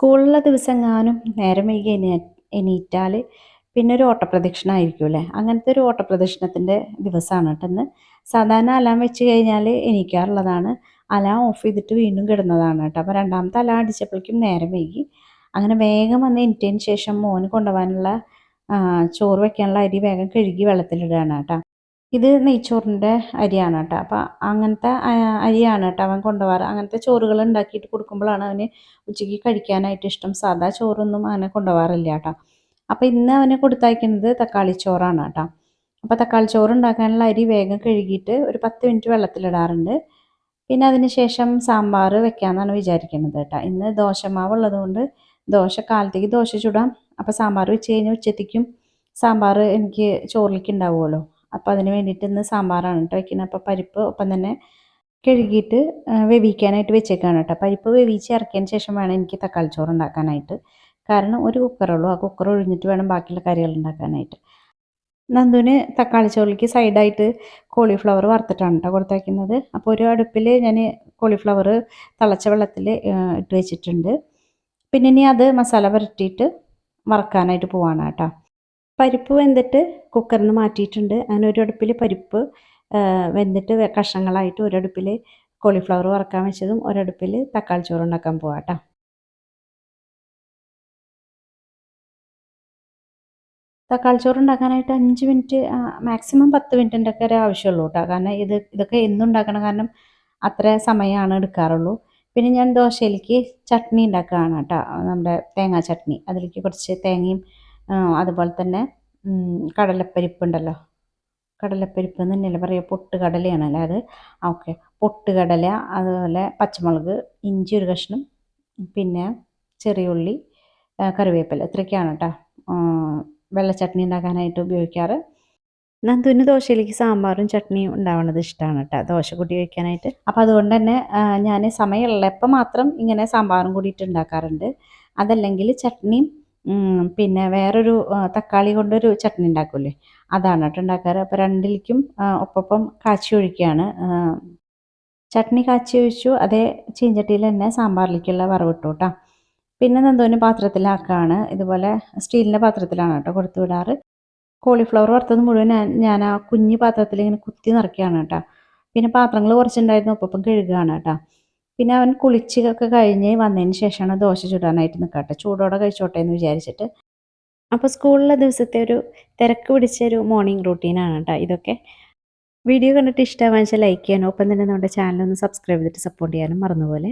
സ്കൂളിലെ ദിവസങ്ങാനും നേരം വൈകി എണീ എണീറ്റാൽ പിന്നെ ഒരു ഓട്ടപ്രദക്ഷിണ ആയിരിക്കും അല്ലേ? അങ്ങനത്തെ ഒരു ഓട്ടപ്രദക്ഷിണത്തിന്റെ ദിവസമാണ് കേട്ടോ ഇന്ന്. സാധാരണ അലാം വെച്ച് കഴിഞ്ഞാൽ എണീക്കാറുള്ളതാണ്. അലാം ഓഫ് ചെയ്തിട്ട് വീണ്ടും കിടന്നതാണ് കേട്ടോ. അപ്പോൾ രണ്ടാമത്തെ അലാം അടിച്ചപ്പോഴേക്കും നേരം വൈകി. അങ്ങനെ വേഗം വന്ന് എണീറ്റതിന് ശേഷം മോന് കൊണ്ടുപോകാനുള്ള ചോറ് വെക്കാനുള്ള അരി വേഗം കഴുകി വെള്ളത്തിലിടുകയാണ് കേട്ടോ. ഇത് നെയ്ച്ചോറിന്റെ അരിയാണ് കേട്ടോ. അപ്പം അങ്ങനത്തെ അരിയാണ് കേട്ടോ അവൻ കൊണ്ടുപോകാറ്. അങ്ങനത്തെ ചോറുകൾ ഉണ്ടാക്കിയിട്ട് കൊടുക്കുമ്പോഴാണ് അവന് ഉച്ചയ്ക്ക് കഴിക്കാനായിട്ട് ഇഷ്ടം. സാധാ ചോറൊന്നും അവനെ കൊണ്ടുപോകാറില്ല കേട്ടോ. അപ്പോൾ ഇന്ന് അവന് കൊടുത്തയക്കുന്നത് തക്കാളി ചോറാണ് കേട്ടോ. അപ്പോൾ തക്കാളി ചോറ് ഉണ്ടാക്കാനുള്ള അരി വേഗം കഴുകിയിട്ട് ഒരു പത്ത് മിനിറ്റ് വെള്ളത്തിലിടാറുണ്ട്. പിന്നെ അതിന് ശേഷം സാമ്പാർ വെക്കാമെന്നാണ് വിചാരിക്കുന്നത് കേട്ടോ. ഇന്ന് ദോശമാവ് ഉള്ളതുകൊണ്ട് ദോശ കാലത്തേക്ക് ദോശ ചുടാം. അപ്പോൾ സാമ്പാർ വെച്ച് കഴിഞ്ഞാൽ ഉച്ചത്തേക്കും സാമ്പാർ എനിക്ക് ചോറിലേക്ക് ഉണ്ടാവുമല്ലോ. അപ്പോൾ അതിന് വേണ്ടിയിട്ട് ഇന്ന് സാമ്പാറാണ് കേട്ടോ വയ്ക്കുന്നത് അപ്പോൾ പരിപ്പ് ഒപ്പം തന്നെ കഴുകിയിട്ട് വെവിക്കാനായിട്ട് വെച്ചേക്കാണ് കേട്ടോ പരിപ്പ് വേവിച്ച് ഇറക്കിയതിന് ശേഷം വേണം എനിക്ക് തക്കാളി ചോറ് ഉണ്ടാക്കാനായിട്ട്. കാരണം ഒരു കുക്കറുള്ളൂ. ആ കുക്കർ ഒഴിഞ്ഞിട്ട് വേണം ബാക്കിയുള്ള കറികൾ ഉണ്ടാക്കാനായിട്ട്. നന്ദുവിന് തക്കാളി ചോറിലേക്ക് സൈഡായിട്ട് കോളിഫ്ലവർ വറുത്തിട്ടാണ് കേട്ടോ കൊടുത്തയക്കുന്നത് അപ്പോൾ ഒരു അടുപ്പിൽ ഞാൻ കോളിഫ്ലവർ തിളച്ച വെള്ളത്തിൽ ഇട്ട് വെച്ചിട്ടുണ്ട്. പിന്നെ ഇനി അത് മസാല പുരട്ടിയിട്ട് വറക്കാനായിട്ട് പോവാണ് കേട്ടോ പരിപ്പ് വെന്തിട്ട് കുക്കറിൽ നിന്ന് മാറ്റിയിട്ടുണ്ട്. അങ്ങനെ അടുപ്പിൽ പരിപ്പ് വെന്തിട്ട് കഷ്ണങ്ങളായിട്ട് ഒരടുപ്പിൽ കോളിഫ്ലവർ വറക്കാൻ വെച്ചതും ഒരടുപ്പിൽ തക്കാളി ചോറ് ഉണ്ടാക്കാൻ പോവാം കേട്ടോ തക്കാളി ചോറ് ഉണ്ടാക്കാനായിട്ട് അഞ്ച് മിനിറ്റ് മാക്സിമം പത്ത് മിനിറ്റിന്റെ ഒക്കെ ഒരു ആവശ്യമുള്ളൂ കേട്ടോ കാരണം ഇത് ഇതൊക്കെ എന്നും ഉണ്ടാക്കണം. കാരണം അത്ര സമയമാണ് എടുക്കാറുള്ളൂ. പിന്നെ ഞാൻ ദോശയിലേക്ക് ചട്നി ഉണ്ടാക്കുകയാണ് കേട്ടോ നമ്മുടെ തേങ്ങാ ചട്നി. അതിലേക്ക് കുറച്ച് തേങ്ങയും അതുപോലെ തന്നെ കടലപ്പരിപ്പുണ്ടല്ലോ. കടലപ്പരിപ്പ് എന്ന് തന്നെയല്ലേ പറയുക? പൊട്ടുകടലയാണല്ലേ അത് ഓക്കെ പൊട്ടുകടല അതുപോലെ പച്ചമുളക് ഇഞ്ചി ഒരു കഷ്ണം പിന്നെ ചെറിയ ഉള്ളി കറിവേപ്പില. ഇത്രയൊക്കെയാണ് കേട്ടോ. വെള്ളച്ചട്നി വെള്ള ചട്നി ഉണ്ടാക്കാനായിട്ട് ഉപയോഗിക്കാറ്. നന്ദുവിന് ദോശയിലേക്ക് സാമ്പാറും ചട്നിയും ഉണ്ടാവുന്നത് ഇഷ്ടമാണ് കേട്ടോ. ദോശ കൂട്ടി വയ്ക്കാനായിട്ട് അപ്പോൾ അതുകൊണ്ട് തന്നെ ഞാൻ സമയമുള്ളപ്പോൾ മാത്രം ഇങ്ങനെ സാമ്പാറും കൂടിയിട്ട് ഉണ്ടാക്കാറുണ്ട്. അതല്ലെങ്കിൽ ചട്നിയും പിന്നെ വേറൊരു തക്കാളി കൊണ്ടൊരു ചട്നി ഉണ്ടാക്കൂലേ? അതാണ് കേട്ടോ ഉണ്ടാക്കാറ്. അപ്പോൾ രണ്ടിലേക്കും ഒപ്പം കാച്ചി ഒഴിക്കുകയാണ്. ചട്നി കാച്ചി ഒഴിച്ചു. അതേ ചീഞ്ചട്ടിയിൽ തന്നെ സാമ്പാറിലേക്കുള്ള വറവിട്ടു കേട്ടോ. പിന്നെ നന്ദുവിന് പാത്രത്തിലാക്കുകയാണ് ഇതുപോലെ സ്റ്റീലിന്റെ പാത്രത്തിലാണ് കേട്ടോ കൊടുത്തു വിടാറ്. കോളിഫ്ലവർ വറുത്തത് മുഴുവൻ ഞാൻ ആ കുഞ്ഞു പാത്രത്തിൽ ഇങ്ങനെ കുത്തി നിറയ്ക്കുകയാണ് കേട്ടോ. പിന്നെ പാത്രങ്ങൾ കുറച്ചുണ്ടായിരുന്നു. ഒപ്പം കഴുകുകയാണ് കേട്ടോ. പിന്നെ അവൻ കുളിച്ചൊക്കെ കഴിഞ്ഞ് വന്നതിന് ശേഷമാണ് ദോശ ചുടാനായിട്ട് നിൽക്കട്ടെ ചൂടോടെ കഴിച്ചോട്ടെ എന്ന് വിചാരിച്ചിട്ട്. അപ്പോൾ സ്കൂളിലെ ദിവസത്തെ ഒരു തിരക്ക് പിടിച്ച ഒരു മോർണിംഗ് റൂട്ടീനാണ് കേട്ടോ ഇതൊക്കെ. വീഡിയോ കണ്ടിട്ട് ഇഷ്ടമാണെന്ന് വെച്ചാൽ ലൈക്ക് ചെയ്യാനും ഒപ്പം തന്നെ നമ്മുടെ ചാനൽ ഒന്ന് സബ്സ്ക്രൈബ് ചെയ്തിട്ട് സപ്പോർട്ട് ചെയ്യാനും മറന്നുപോലെ